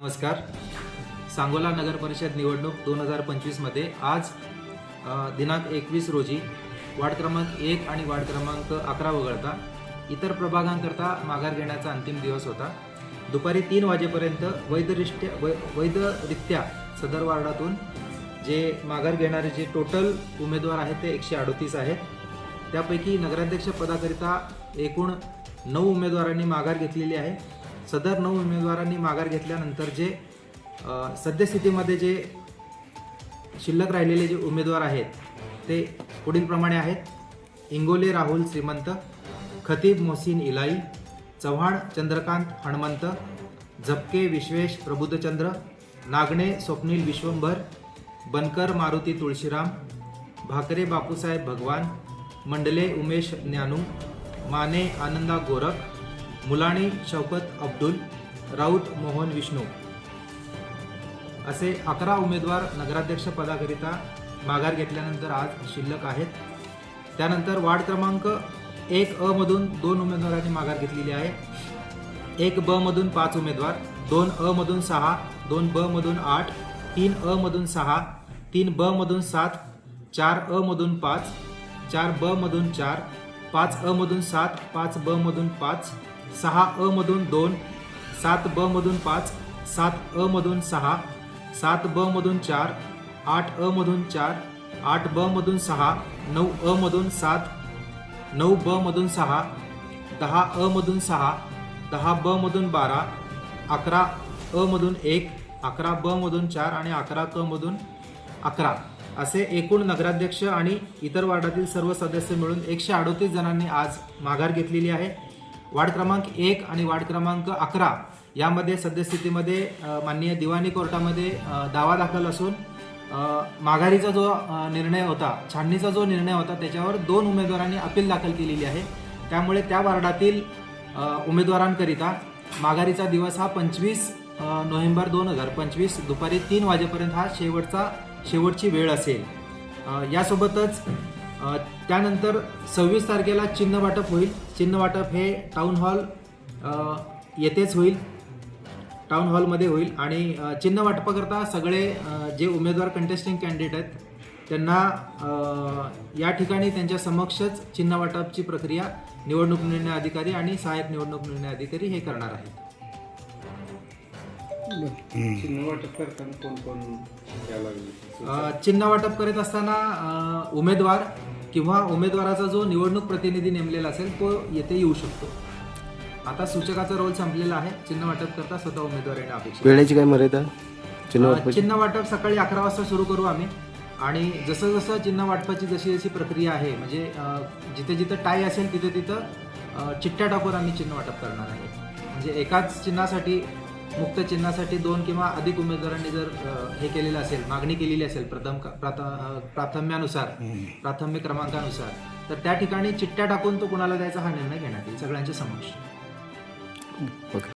नमस्कार. सांगोला नगर परिषद निवडणूक दोन हजार पंचवीसमध्ये आज दिनांक एकवीस रोजी वार्ड क्रमांक एक आणि वार्ड क्रमांक अकरा वगळता इतर प्रभागांकरता माघार घेण्याचा अंतिम दिवस होता. दुपारी तीन वाजेपर्यंत वैधरिष्ट्या वै वैधरित्या सदर वार्डातून जे माघार घेणारे जे टोटल उमेदवार आहेत ते एकशे अडोतीस आहेत. त्यापैकी नगराध्यक्ष पदाकरिता एकूण नऊ उमेदवारांनी माघार घेतलेली आहे. सदर नऊ उमेदवारांनी माघार घेतल्यानंतर जे सद्यस्थितीमध्ये जे शिल्लक राहिलेले जे उमेदवार आहेत ते पुढीलप्रमाणे आहेत. इंगोले राहुल श्रीमंत खतीब मोहसिन इलाई चव्हाण चंद्रकांत हणमंत झपके विश्वेश प्रबुद्धचंद्र नागणे स्वप्नील विश्वंभर बनकर मारुती तुळशीराम भाकरे बापूसाहेब भगवान मंडले उमेश ज्ञानू माने आनंदा गोरख मुलाणी शौकत अब्दुल राऊत मोहन विष्णू. असे अकरा उमेदवार नगराध्यक्ष पदाकरिता माघार घेतल्यानंतर आज शिल्लक आहेत. त्यानंतर वार्ड क्रमांक एक अ मधून दोन उमेदवारांनी माघार घेतलेली आहे. एक ब मधून पाच उमेदवार दोन अ मधून सहा दोन ब मधून आठ तीन अ मधून सहा तीन ब मधून सात चार अ मधून पाच चार ब मधून चार पाच अ मधून सात पाच ब मधून पाच सहा अ मधून दोन सात ब मधून पाच सात अ मधून सहा सात ब मधून चार आठ अ मधून चार आठ ब मधून सहा नऊ अ मधून सात नऊ ब मधून सहा दहा अ मधून सहा दहा ब मधून बारा अकरा अ मधून एक अकरा ब मधून चार आणि अकरा क मधून अकरा. असे एकूण नगराध्यक्ष आणि इतर वार्डातील सर्व सदस्य मिळून एकशे अडोतीस जणांनी आज माघार घेतलेली आहे. वार्ड क्रमांक एक आणि वार्ड क्रमांक अकरा यामध्ये सद्यस्थितीमध्ये माननीय दिवाणी कोर्टामध्ये दावा दाखल असून माघारीचा जो निर्णय होता छाननीचा जो निर्णय होता त्याच्यावर दोन उमेदवारांनी अपील दाखल केलेली आहे. त्यामुळे त्या वार्डातील उमेदवारांकरिता माघारीचा दिवस हा पंचवीस नोव्हेंबर दोन हजार पंचवीस दुपारी तीन वाजेपर्यंत हा शेवटचा शेवटची वेळ असेल. यासोबतच त्यानंतर सव्वीस तारखेला चिन्ह वाटप होईल. चिन्ह वाटप हे टाऊन हॉल येथेच होईल. टाउन हॉलमध्ये होईल. आणि चिन्ह वाटपाकरता सगळे जे उमेदवार कंटेस्टिंग कॅन्डिडेट आहेत त्यांना या ठिकाणी त्यांच्या समक्षच चिन्ह वाटपची प्रक्रिया निवडणूक निर्णय अधिकारी आणि सहाय्यक निवडणूक निर्णय अधिकारी हे करणार आहेत. चिन्ह वाटप करताना कोण कोण यायला लागले? अ, चिन्ह वाटप करीत असताना अ, उमेदवार किंवा उमेदवाराचा जो निवडणूक प्रतिनिधी नेमलेला असेल तो येथे येऊ शकतो. आता सूचकाचा रोल संपलेला आहे. चिन्ह वाटप करता स्वतः उमेदवार येणं अपेक्षित आहे. वेळेची काय मर्यादा? चिन्ह अ, वाटपाची? चिन्ह वाटप सकाळी अकरा वाजता सुरू करू आम्ही. आणि जसं जसं चिन्ह वाटपाची जशी जशी प्रक्रिया आहे म्हणजे अ, जिथे जिथं टाय असेल तिथे तिथं अ, चिठ्ठ्या टाकून आम्ही चिन्ह वाटप करणार आहे. म्हणजे एकाच चिन्हासाठी मुक्त चिन्हासाठी दोन किंवा अधिक उमेदवारांनी जर हे केलेलं असेल मागणी केलेली असेल प्रथम प्राथम्यानुसार प्राथमिक क्रमांकानुसार तर त्या ठिकाणी चिठ्ठ्या टाकून तो कुणाला द्यायचा हा निर्णय घेण्यात येईल सगळ्यांच्या समक्ष.